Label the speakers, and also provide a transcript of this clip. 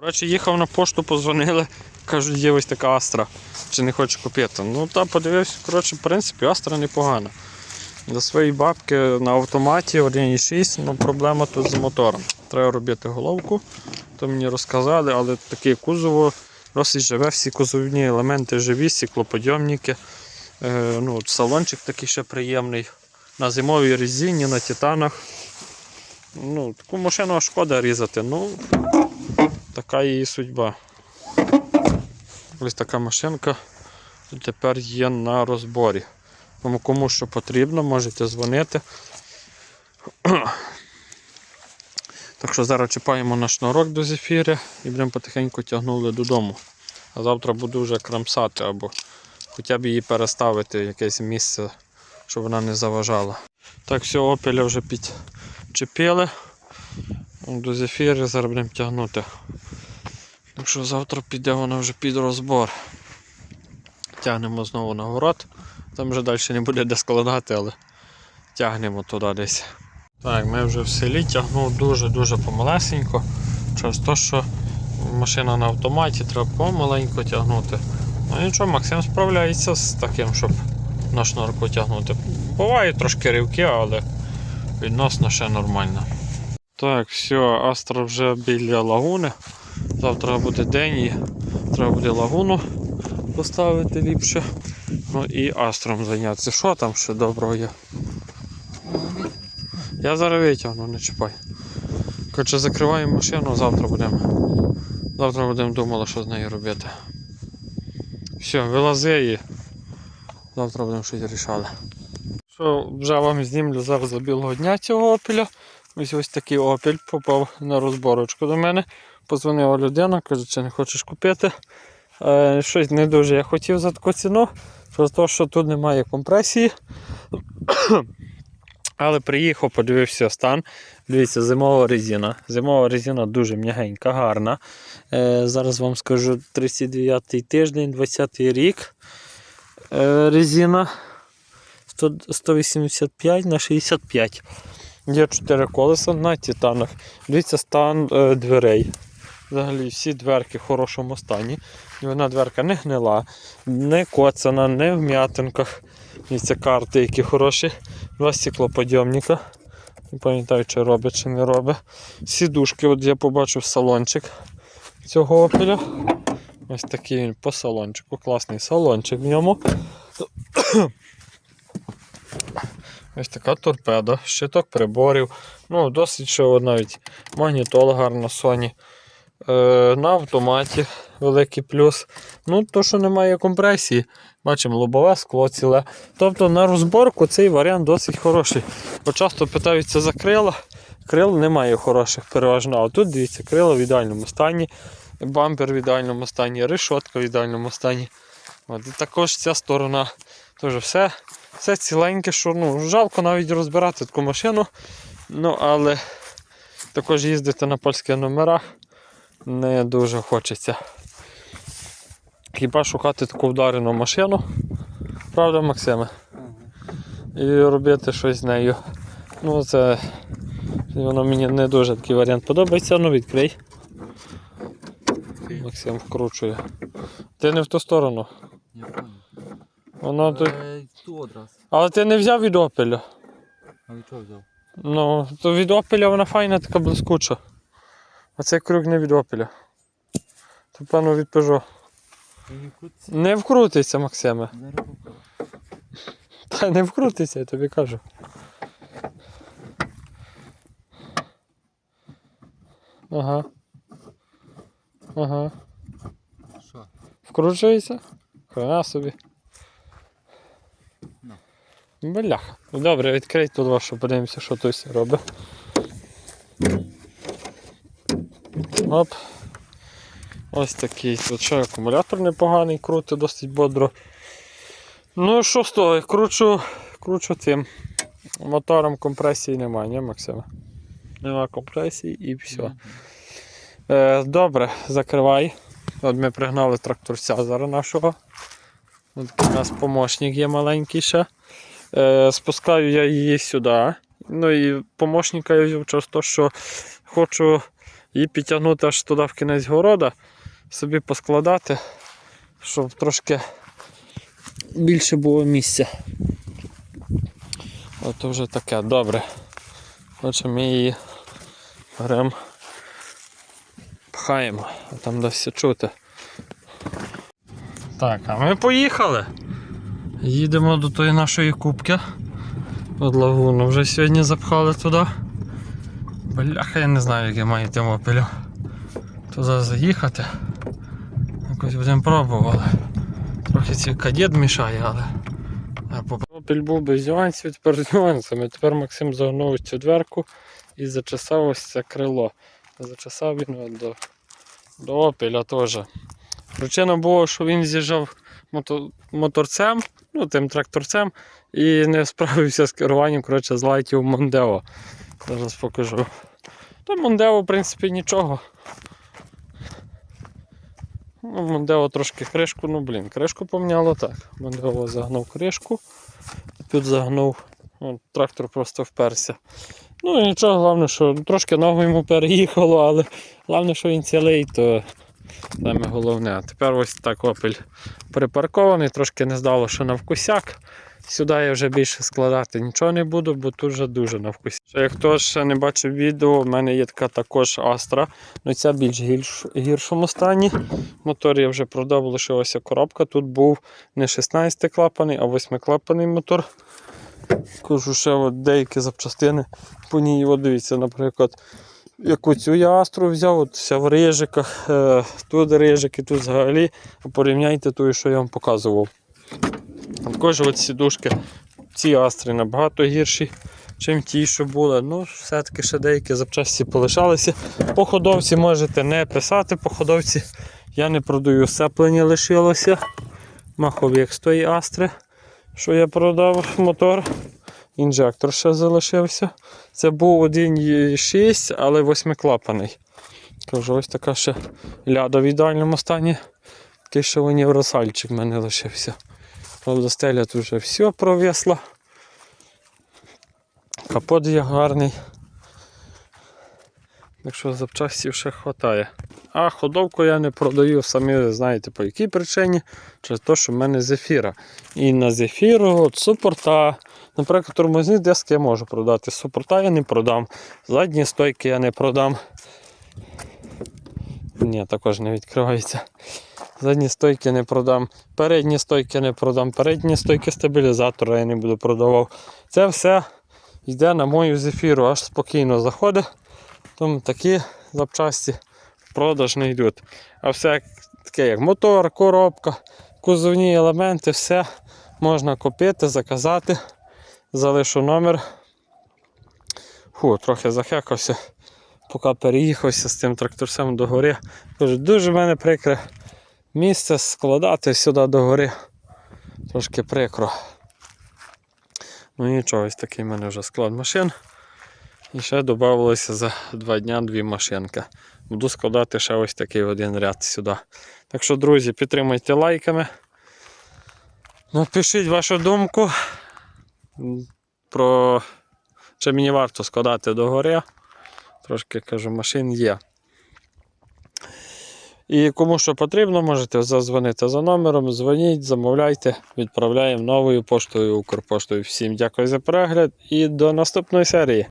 Speaker 1: Коротше, їхав на пошту, позвонили, кажуть, є ось така Астра, чи не хочеш купити. Ну та подивився, коротше, в принципі, Астра непогана. До своєї бабки на автоматі 1.6, ну проблема тут з мотором. Треба робити головку, то мені розказали, але таке кузово досить живе, всі кузовні елементи живі, стеклоподйомники. Е, ну, салончик такий ще приємний. На зимовій резині, на титанах. Ну, таку машину шкода різати. Ну, така її судьба. Ось така машинка тепер є на розборі. Тому кому що потрібно, можете дзвонити. Так що зараз чіпаємо на шнурок до зефіри і будемо потихеньку тягнули додому. А завтра буду вже крамсати або хоча б її переставити в якесь місце, щоб вона не заважала. Так, все, опеля вже підчепили. До зефіри зараз будемо тягнути. Так що завтра піде вона вже під розбор. Тягнемо знову на город. Там вже далі не буде де складати, але тягнемо туди десь. Так, ми вже в селі тягнув дуже-дуже помалесенько. Через те, що машина на автоматі, треба помаленько тягнути. Ну нічого, Максим справляється з таким, щоб на шнурку тягнути. Бувають трошки ривки, але відносно ще нормально. Так, все, Астра вже біля лагуни. Завтра буде день і треба буде лагуну поставити ліпше. Ну і астром зайнятися. Що там ще доброго є? Я зараз витягну, не чіпай. Коротше, закриваємо машину, завтра будемо. Завтра будемо думали, що з нею робити. Все, вилази і завтра будемо щось рішали. Що вже вам знімлю зараз за білого дня цього опіля. Ось ось такий опіль попав на розборочку до мене. Позвонила людина, каже, чи не хочеш купити. Е, щось не дуже я хотів за таку ціну, через те, що тут немає компресії. Але приїхав, подивився стан. Дивіться, зимова резина. Зимова резина дуже м'ягенька, гарна. Е, зараз вам скажу 39 тиждень, 20 рік. Е, резина 100, 185 на 65. Є 4 колеса на титанах. Дивіться стан е, дверей. Взагалі всі дверки в хорошому стані. І вона дверка не гнила, не коцана, не в м'ятинках. Дивіться карти, які хороші. Два стеклоподйомника. Не пам'ятаю, чи робить, чи не робить. Сідушки, от я побачив салончик цього опеля. Ось такий він по салончику. Класний салончик в ньому. Ось така торпеда, щиток приборів. Ну, досить що навіть магнітола гарна Sony. Е, на автоматі великий плюс. Ну, то, що немає компресії. Бачимо лобове скло ціле. Тобто на розборку цей варіант досить хороший. Бо часто питаються за крила. Крил немає хороших переважно. А тут дивіться, крила в ідеальному стані, бампер в ідеальному стані, решотка в ідеальному стані. От, і також ця сторона. Тож все, все ціленьке, що ну, жалко навіть розбирати таку машину. Ну, але також їздити на польських номерах не дуже хочеться. Хіба шукати таку вдарену машину, правда, Максиме? І робити щось з нею. Ну, це воно мені не дуже такий варіант подобається, ну відкрий. Максим вкручує. Ти не в ту сторону. Воно тут.
Speaker 2: Ту одраз.
Speaker 1: Але ти не взяв від опеля.
Speaker 2: А ви чого взяв?
Speaker 1: Ну, то від опеля вона файна така блискуча. А цей крюк не від опеля. То певно від Peugeot. Не вкрутиться, Максиме.
Speaker 2: Зараз попробую.
Speaker 1: Та не вкрутиться, я тобі кажу. Ага. Ага.
Speaker 2: Що?
Speaker 1: Вкручується? Хрена собі. Бляха. Ну, Добре, відкрий тут вашу, подивимося, що тут робить. Оп. Ось такий. Тут ще акумулятор непоганий, крутить досить бодро. Ну що з того, кручу, кручу цим. Мотором компресії немає, ні, Максиме? Нема компресії і все. Е, добре, закривай. От ми пригнали тракторця зараз нашого. От у нас помощник є маленький ще. Е, спускаю я її сюди. Ну і помощника я взяв через те, що хочу і підтягнути аж туди в кінець города, собі поскладати, щоб трошки більше було місця. От вже таке, добре. Отже, ми її беремо, пхаємо, а там десь все чути. Так, а ми поїхали. Їдемо до тої нашої кубки. От лагуну вже сьогодні запхали туди. Бляха, я не знаю, як я маю йти мопелю. Туди заїхати. Якось будемо пробували. Трохи цей кадет мішає, але. А був без нюансів, тепер з нюансами. Тепер Максим загнув цю дверку і зачесав ось це крило. Зачесав він до, до опеля теж. Причина була, що він з'їжджав мото- моторцем, ну тим тракторцем, і не справився з керуванням, коротше, злайтів Мондео. Зараз покажу. Та Мондео, в принципі, нічого. Ну, Мондео трошки кришку, ну блін, кришку поміняло так. Мондео загнув кришку, тут загнув, от, трактор просто вперся. Ну і нічого, головне, що трошки ногу йому переїхало, але головне, що він цілий, то саме головне. А тепер ось так опель припаркований, трошки не здало, що навкусяк. Сюди я вже більше складати нічого не буду, бо тут вже дуже навкусяк. Як хто ще не бачив відео, в мене є така також Astra, але ця більш гірш, гіршому стані. Мотор я вже продав, лишилася коробка. Тут був не 16 клапаний, а 8 клапаний мотор. Кажу, ще от деякі запчастини по ній. От дивіться, наприклад, яку цю я астру взяв, от вся в рижиках, е, тут рижики, тут взагалі. Порівняйте ту, що я вам показував. Також от сідушки, ці астри набагато гірші, чим ті, що були. Ну, все-таки ще деякі запчасті полишалися. По ходовці можете не писати, по ходовці я не продаю сцеплення лишилося. Маховик з тої астри, що я продав мотор. Інжектор ще залишився. Це був 1,6, але восьмиклапаний. Кажу, ось така ще ляда в ідеальному стані. Такий ще універсальчик в мене лишився. Правда, стеля тут вже все провісла. Капот є гарний. Так що запчастів ще вистачає. А ходовку я не продаю, самі знаєте по якій причині. Через те, що в мене зефіра. І на зефіру от, супорта. Наприклад, тормозні диски я можу продати. Супорта я не продам. Задні стойки я не продам. Ні, також не відкривається. Задні стойки не продам, передні стойки не продам, передні стойки стабілізатора я не буду продавав. Це все йде на мою зефіру, аж спокійно заходить. Тому такі запчасті в продаж не йдуть. А все таке, як мотор, коробка, кузовні елементи, все можна купити, заказати. Залишу номер. Фу, трохи захекався, поки переїхався з цим тракторцем до гори. Кажу, дуже в мене прикре місце складати сюди до гори. Трошки прикро. Ну нічого, ось такий в мене вже склад машин. І ще додавалося за два дня дві машинки. Буду складати ще ось такий один ряд сюди. Так що, друзі, підтримуйте лайками. Напишіть вашу думку про чи мені варто складати до гори. Трошки кажу, машин є. І кому що потрібно, можете зазвонити за номером, дзвоніть, замовляйте, відправляємо новою поштою Укрпоштою. Всім дякую за перегляд і до наступної серії.